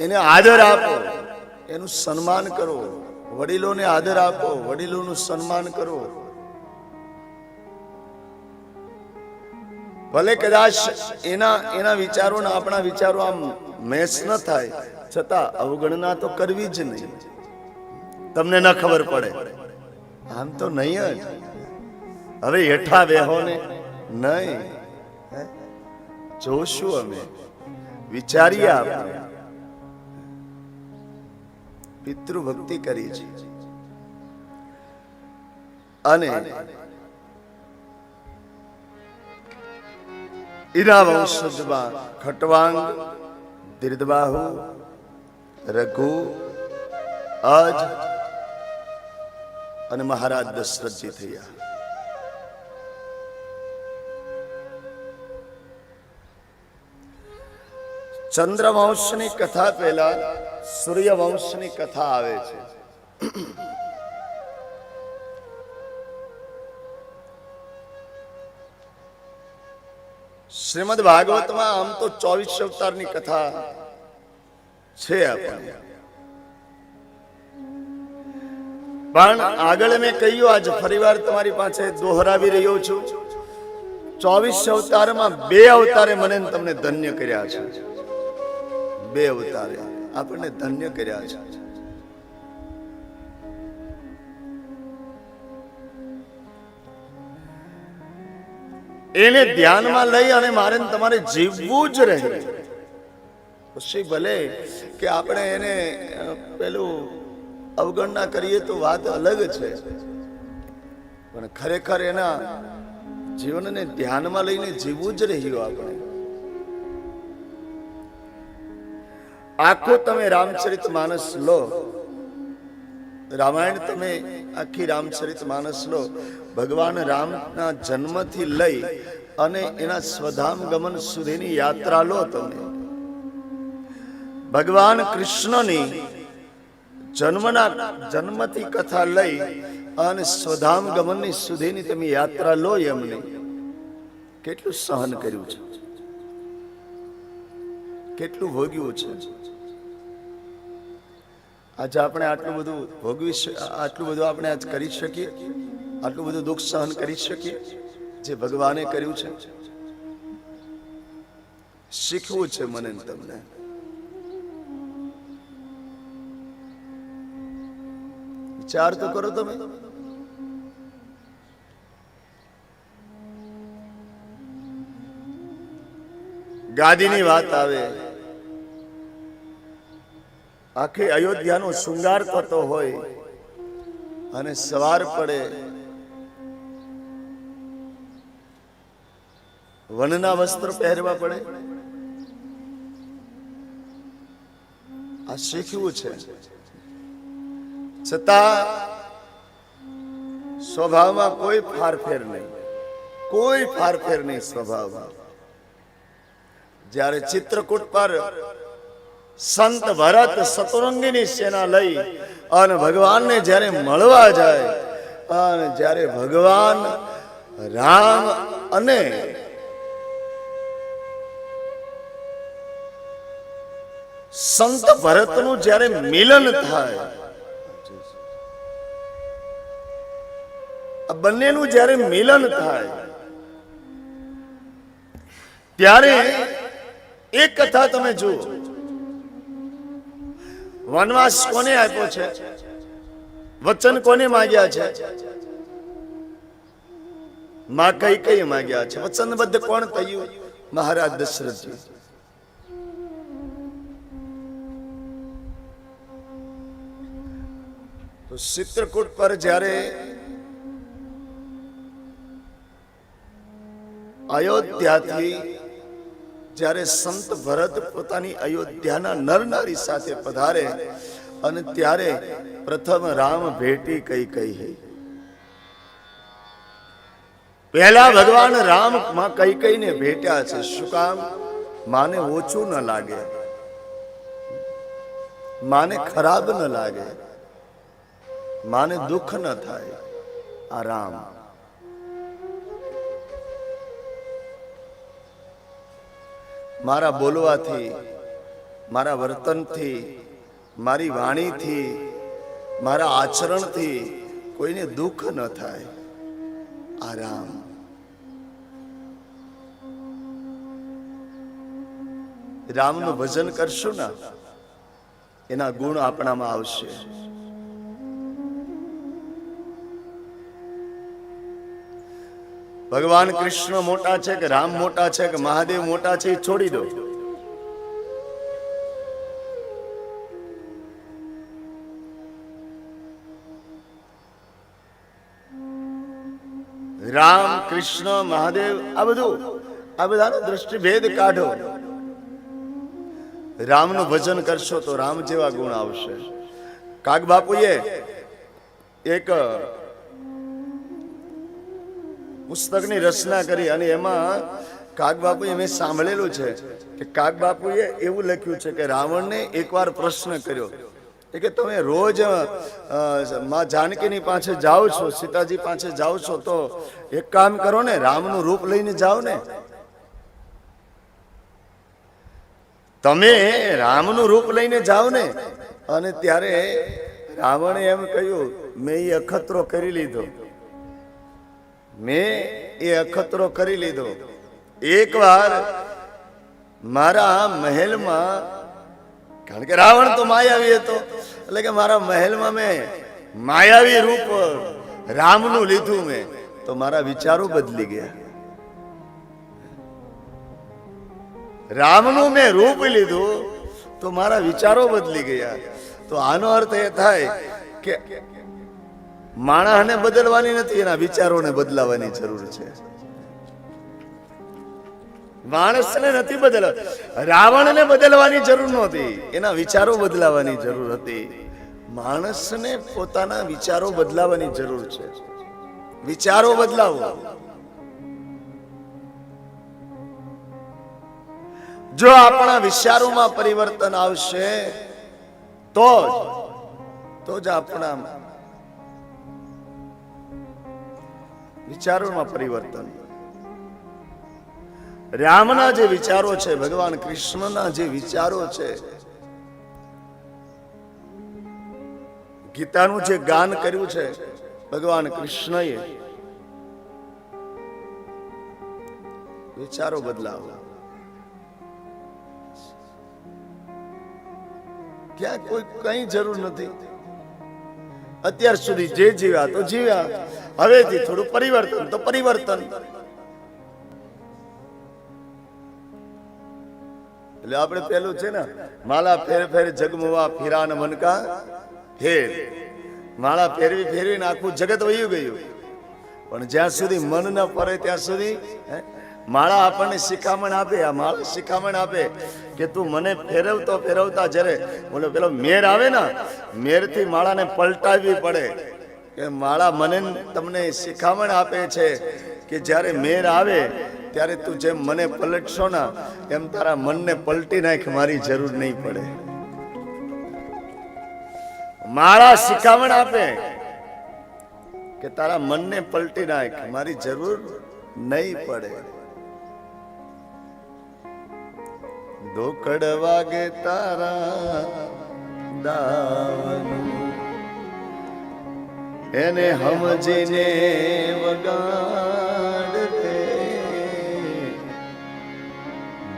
એને આદર આપો. એનું સન્માન કરો. વડીલોને આદર આપો. વડીલોનું સન્માન કરો. ભલે કદાચ એના એના વિચારો ને આપણા વિચારો આમ મેચ ન થાય, છતાં અવગણના તો કરવી જ નહીં. તમને ન ખબર પડે. આમ તો નહીં જ. હવે હેઠા વેહોને નહીં. જોશું અમે. વિચારીએ આપણે. પિતૃ ભક્તિ કરી છે અને ઈરા વંશજમાં ખટવાંગ દીર્ઘબાહુ રઘુ અજ અને મહારાજ દશરથજી થયા. ચંદ્રવંશની કથા પહેલા સૂર્યવંશની કથા આવે છે. શ્રીમદ ભાગવતમાં આમ તો ચોવીસ અવતારની કથા છે આપણને. પણ આગળ મેં કહ્યું, આજ ફરીવાર તમારી પાસે દોહરાવી રહ્યો છું. ચોવીસ અવતારમાં બે અવતારે મને તમને ધન્ય કર્યા છે. બે અવતાર્યા આપણને ધન્ય કર્યા છે. એને ધ્યાનમાં લઈ અને મારે તમારે જીવવું જ રહે. પછી ભલે કે આપણે એને પેલું અવગણના કરીએ તો વાત અલગ છે. પણ ખરેખર એના જીવનને ધ્યાનમાં લઈને જીવવું જ રહ્યું આપણે. આખું તમે રામચરિત માનસ લો. રામાયણ તમે આખી રામચરિત માનસ લો. ભગવાન રામના જન્મથી લઈ અને એના સ્વધામ ગમન સુધીની યાત્રા લો તમે. ભગવાન કૃષ્ણની જન્મના જન્મથી કથા લઈ અને સ્વધામ ગમનની સુધીની તમે યાત્રા લો એમને. કેટલું સહન કર્યું છે. કેટલું ભોગ્યું છે? આજે આપણે આટલું બધું ભોગવી આટલું બધું આપણે આજ કરી શકીએ? આટલું બધું દુઃખ સહન કરી શકીએ? જે ભગવાને કર્યું છે? શીખવું છે મને તમને. વિચાર તો કરો તમે. ગાદીની વાત આવે. આખી અયોધ્યાનો શૃંગાર થતો હોય અને સવાર પડે. વનના વસ્ત્ર પહેરવા પડે. આ શીખવું છે. છતાં સ્વભાવમાં કોઈ ફારફેર નહીં. કોઈ ફારફેર નહીં સ્વભાવમાં. જ્યારે ચિત્રકૂટ પર સંત ભરત સતુરંગીની સેના લઈ અને ભગવાનને જ્યારે મળવા જાય, અને જ્યારે ભગવાન રામ અને સંત ભરતનું જ્યારે મિલન થાય, આ બંનેનું જ્યારે મિલન થાય, ત્યારે એક કથા તમે જુઓ. વનવાસ કોને આપ્યો છે? વચન કોને માંગ્યા છે? માં કઈ કઈ માંગ્યા છે? વચનબદ્ધ કોણ થયું મહારાજ દશરથજી. તો ચિત્રકૂટ પર જ્યારે અયોધ્યાથી જ્યારે સંત ભરત પોતાની અયોધ્યાના નર નારી સાથે પધારે અને ત્યારે પ્રથમ રામ ભેટી કઈ કઈ પહેલા ભગવાન રામમાં કઈ કઈને ભેટ્યા છે. શું કામ? માને ઓછું ન લાગે. માને ખરાબ ન લાગે. માને દુઃખ ન થાય. આ રામ. મારા બોલવાથી, મારા વર્તનથી, મારી વાણીથી, મારા આચરણથી કોઈને દુઃખ ન થાય. આરામ. રામનું ભજન કરશું ને, એના ગુણ આપણામાં આવશે. ભગવાન કૃષ્ણ મોટા છે કે રામ મોટા છે કે મહાદેવ મોટા છે, એ છોડી દો. રામ, કૃષ્ણ, મહાદેવ, આ બધું, આ બધાનો દ્રષ્ટિભેદ કાઢો. રામનું ભજન કરશો તો રામ જેવા ગુણ આવશે. કાગ બાપુએ એક પુસ્તકની રચના કરી અને એમાં કાગ બાપુએ મેં સાંભળેલું છે કે કાગ બાપુએ એવું લખ્યું છે કે રાવણને એકવાર પ્રશ્ન કર્યો એ કે તમે રોજમાં જાનકીની પાસે જાઓ છો, સીતાજી પાસે જાઓ છો, તો એક કામ કરો ને, રામનું રૂપ લઈને જાઓ ને. તમે રામનું રૂપ લઈને જાઓ ને. અને ત્યારે રાવણે એમ કહ્યું, મેં એ અખતરો કરી લીધો. મેં એ અખતરો કરી લીધો. એકવાર મારા મહેલમાં, કારણ કે રાવણ તો માયાવી હતો, એટલે કે મારા મહેલમાં મેં માયાવી રૂપ રામનું લીધું મેં, તો મારા વિચારો બદલી ગયા. રામનું મેં રૂપ લીધું, તો મારા વિચારો બદલી ગયા. તો આનો અર્થ એ થાય કે માણસને બદલવાની નથી, એના વિચારોને બદલાવાની જરૂર છે. માણસને નથી બદલવા રાવણને બદલવાની જરૂર નહોતી, એના વિચારો બદલાવાની જરૂર હતી. માણસને પોતાના વિચારો બદલાવાની જરૂર છે. વિચારો બદલાવો. જો આપણા વિચારોમાં પરિવર્તન આવશે, તો જ તો જ આપણા વિચારોમાં પરિવર્તન. રામના જે વિચારો છે, ભગવાન કૃષ્ણના જે વિચારો છે, ગીતાનું જે ગાન કર્યું છે, ભગવાન કૃષ્ણએ, વિચારો બદલાવો. ક્યાં કોઈ કઈ જરૂર નથી. અત્યાર સુધી જે જીવ્યા તો જીવ્યા. હવેથી થોડું પરિવર્તન, તો પરિવર્તન. એટલે આપણે પેલું છે ને માલા ફેર ફેર જગમવા ફીરાન મનકા ફેર. માળા ફેરવી ફેરવીને આખું જગત વયું ગયું. પણ જ્યાં સુધી મન ન પડે ત્યાં સુધી માળા આપણને શિખામણ આપે, આ માળા શિખામણ આપે કે તું મને ફેરવતો ફેરવતા જ્યારે બોલો પેલો મેર આવે ને, મેરથી માળાને પલટાવવી પડે. કે માળા મને તમને શિખામણ આપે છે કે જ્યારે મેર આવે, ત્યારે તું જેમ મને પલટશો ને, એમ તારા મનને પલટી નાખ, મારી જરૂર નહીં પડે. માળા શિખામણ આપે કે તારા મનને પલટી નાખ, મારી જરૂર નહીં પડે. ધોકડ વાગે તારા દાવનું એને સમજીને વગાડ રે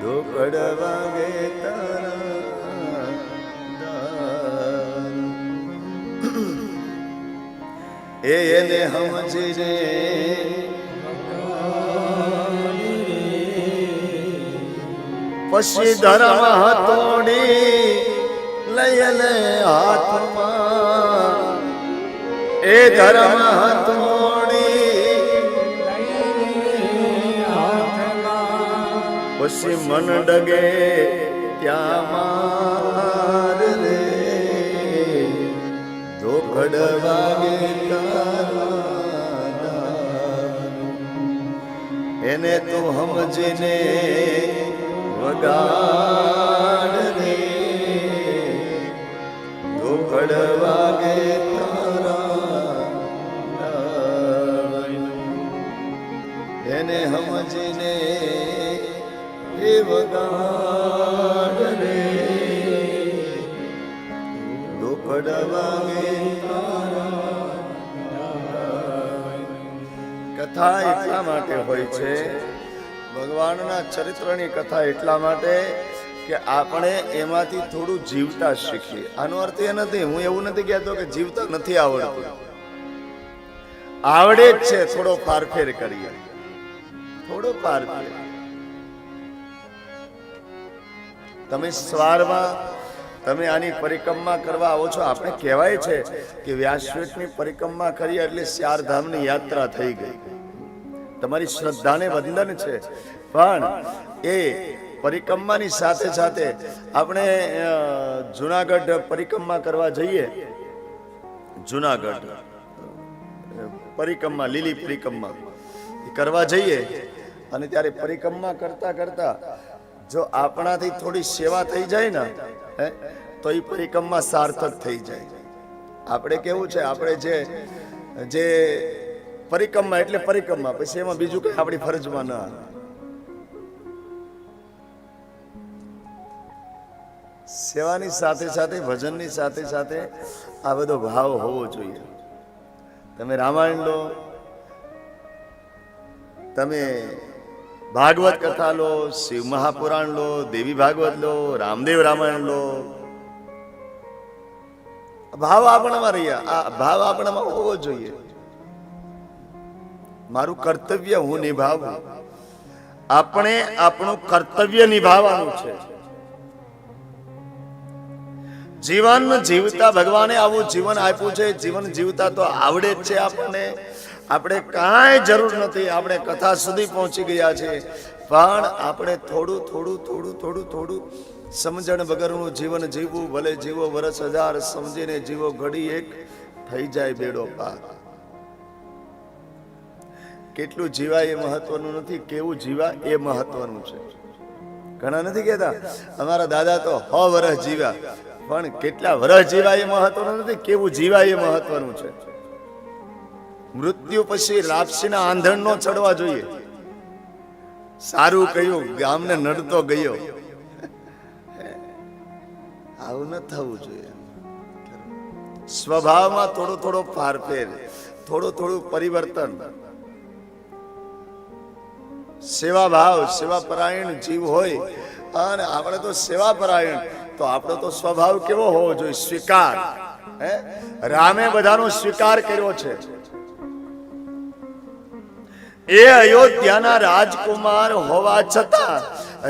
ધોકડ વાગે એ એને સમજીને પછી ધર્મ હતોડી લઈ લે હાથમાં એ ધર્મ પછી મન ડગે ત્યાં રે. ધોકડ વાગે એને તું સમજીને વગાડ. ભગવાનના ચરિત્રની કથા એટલા માટે કે આપણે એમાંથી થોડું જીવતા શીખીએ. આનો અર્થ એ નથી, હું એવું નથી કહેતો કે જીવતા નથી આવડતું. આવડે જ છે, થોડો ફારફેર કરીએ. થોડો ફારફેર. તમે સવારમાં તમે આની પરિક્રમા કરવા આવો છો, આપણે કહેવાય છે કે વ્યાસપીઠની પરિક્રમા કરી એટલે ચાર ધામની યાત્રા થઈ ગઈ. તમારી શ્રદ્ધાને વંદન છે. પણ એ પરિક્રમાની સાથે સાથે આપણે જુનાગઢ પરિક્રમા કરવા જઈએ. જુનાગઢ પરિક્રમા લીલી પરિક્રમા કરવા જઈએ. અને ત્યારે પરિક્રમા કરતા કરતા જો આપણાથી થોડી સેવા થઈ જાય ને હે, તો એ પરિક્રમા સાર્થક થઈ જાય. આપણે કેવું છે આપણે જે જે પરિક્રમા એટલે પરિક્રમા. પછી એમાં બીજું કઈ આપણી ફરજમાં ના. સેવાની સાથે સાથે, ભજનની સાથે સાથે આ બધો ભાવ હોવો જોઈએ. તમે રામાયણ લો, તમે ભાગવત કથા લો, શિવ મહાપુરાણ લો, દેવી ભાગવત લો, રામદેવ રામાયણ લો. ભાવ આપણામાં રહ્યા. આ ભાવ આપણામાં હોવો જોઈએ. મારું કર્તવ્ય હું નિભાવું. આપણે આપણું કર્તવ્ય નિભાવવાનું છે. જીવન જીવતા ભગવાને આવું જીવન આપ્યું છે. જીવન જીવતા તો આવડે જ છે આપણને. આપણે કાંઈ જરૂર નથી. આપણે કથા સુધી પહોંચી ગયા છે. પણ આપણે થોડું થોડું થોડું થોડું થોડું સમજણ વગરનું જીવન જીવવું. ભલે જીવો વરસ હજાર સમજીને જીવો ઘડી એક, થઈ જાય બેડો પાર. કેટલું જીવાય એ મહત્વનું નથી, કેવું જીવા એ મહત્વનું છે. ઘણા નથી કહેતા? અમારા દાદા તો હ વર્ષ જીવ્યા, પણ કેટલા વર્ષ જીવાય એ મહત્વનું નથી, કેવું જીવાય એ મહત્વનું છે. મૃત્યુ પછી લાપસીના આંધણ નો ચડવા જોઈએ. સારું કહ્યું, ગામને નડતો ગયો. આવું ન થવું જોઈએ. સ્વભાવમાં થોડો થોડો ફારફેર, થોડું થોડું પરિવર્તન. સેવા ભાવ, સેવા પરાયણ જીવ હોય, અને આપણે તો સેવા પરાયણ, તો આપણો તો સ્વભાવ કેવો હોવો જોઈએ? સ્વીકાર. હે? રામે બધાનો સ્વીકાર કર્યો છે. એ અયોધ્યાના રાજકુમાર હોવા છતાં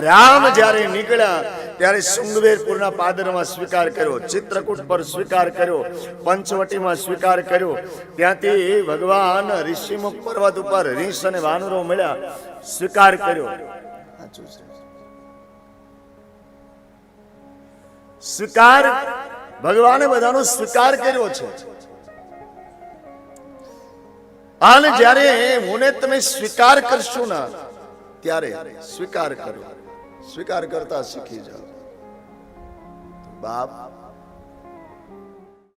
રામ જ્યારે નીકળ્યા ત્યારે શૃંગવેરપુરના પાદરમાં સ્વીકાર કર્યો, ચિત્રકૂટ પર સ્વીકાર કર્યો, પંચવટીમાં સ્વીકાર કર્યો. ત્યાંથી ભગવાન ઋષિમુખ પર્વત ઉપર રીંછ અને વાનરો મળ્યા, સ્વીકાર કર્યો. સ્વીકાર, ભગવાને બધાનો સ્વીકાર કર્યો છે. અને જ્યારે હું તમે સ્વીકાર કરશો ના, ત્યારે સ્વીકાર કરો સ્વીકાર કરતા શીખી જાઓ. બાપ